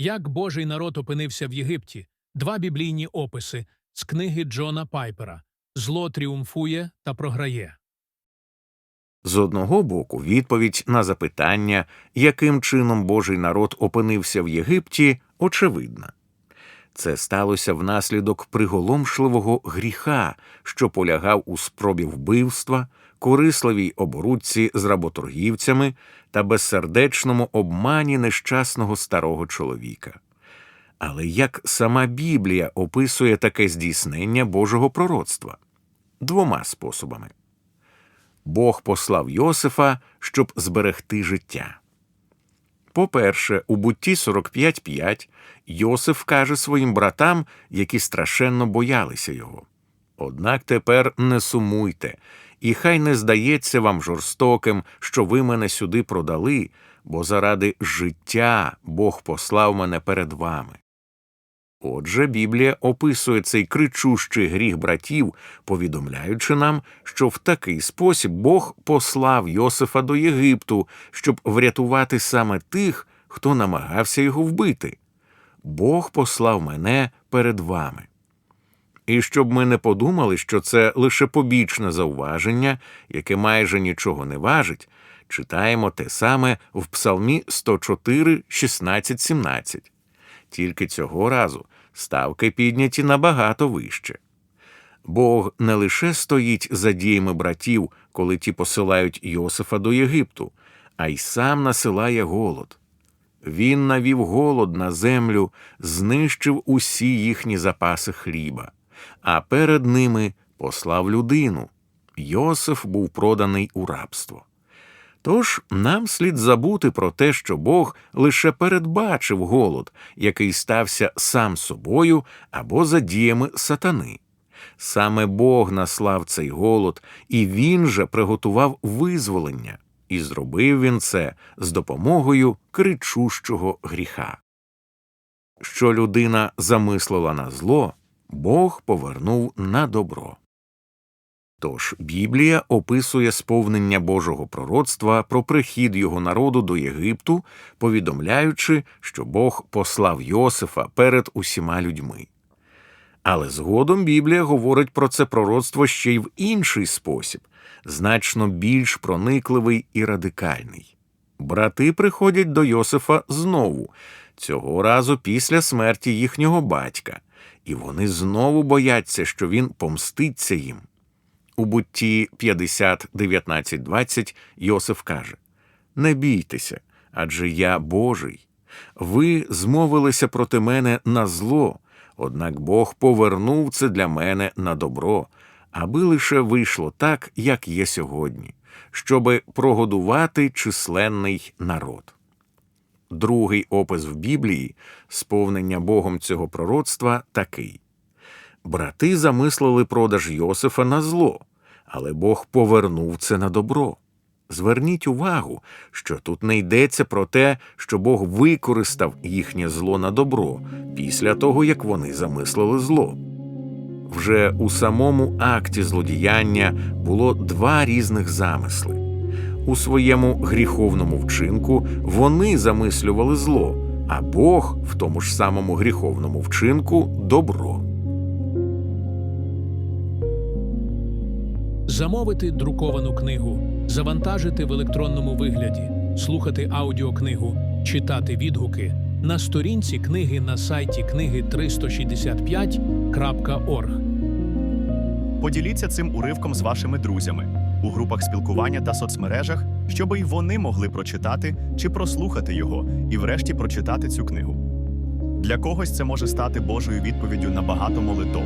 Як Божий народ опинився в Єгипті? Два біблійні описи з книги Джона Пайпера Зло тріумфує та програє. З одного боку, відповідь на запитання, яким чином Божий народ опинився в Єгипті, очевидна. Це сталося внаслідок приголомшливого гріха, що полягав у спробі вбивства, корисливій оборудці з работоргівцями та безсердечному обмані нещасного старого чоловіка. Але як сама Біблія описує таке здійснення Божого пророцтва? Двома способами. Бог послав Йосифа, щоб зберегти життя. По-перше, у бутті 45.5 Йосиф каже своїм братам, які страшенно боялися його. Однак тепер не сумуйте, і хай не здається вам жорстоким, що ви мене сюди продали, бо заради життя Бог послав мене перед вами. Отже, Біблія описує цей кричущий гріх братів, повідомляючи нам, що в такий спосіб Бог послав Йосифа до Єгипту, щоб врятувати саме тих, хто намагався його вбити. Бог послав мене перед вами. І щоб ми не подумали, що це лише побічне зауваження, яке майже нічого не важить, читаємо те саме в Псалмі 104, 16, 17. Тільки цього разу ставки підняті набагато вище. Бог не лише стоїть за діями братів, коли ті посилають Йосифа до Єгипту, а й сам насилає голод. Він навів голод на землю, знищив усі їхні запаси хліба, а перед ними послав людину. Йосиф був проданий у рабство. Тож нам слід забути про те, що Бог лише передбачив голод, який стався сам собою або за діями сатани. Саме Бог наслав цей голод, і він же приготував визволення, і зробив він це з допомогою кричущого гріха. Що людина замислила на зло, Бог повернув на добро. Тож Біблія описує сповнення Божого пророцтва про прихід його народу до Єгипту, повідомляючи, що Бог послав Йосифа перед усіма людьми. Але згодом Біблія говорить про це пророцтво ще й в інший спосіб, значно більш проникливий і радикальний. Брати приходять до Йосифа знову, цього разу після смерті їхнього батька, і вони знову бояться, що він помститься їм. У бутті 50, 19, 20 Йосиф каже: Не бійтеся, адже я Божий. Ви змовилися проти мене на зло, однак Бог повернув це для мене на добро, аби лише вийшло так, як є сьогодні, щоби прогодувати численний народ. Другий опис в Біблії, сповнення Богом цього пророцтва, такий. Брати замислили продаж Йосифа на зло, але Бог повернув це на добро. Зверніть увагу, що тут не йдеться про те, що Бог використав їхнє зло на добро після того, як вони замислили зло. Вже у самому акті злодіяння було два різних замисли. У своєму гріховному вчинку вони замислювали зло, а Бог в тому ж самому гріховному вчинку добро. Замовити друковану книгу, завантажити в електронному вигляді, слухати аудіокнигу, читати відгуки на сторінці книги на сайті книги 365.org. Поділіться цим уривком з вашими друзями у групах спілкування та соцмережах, щоб і вони могли прочитати чи прослухати його і, врешті, прочитати цю книгу. Для когось це може стати Божою відповіддю на багато молитов.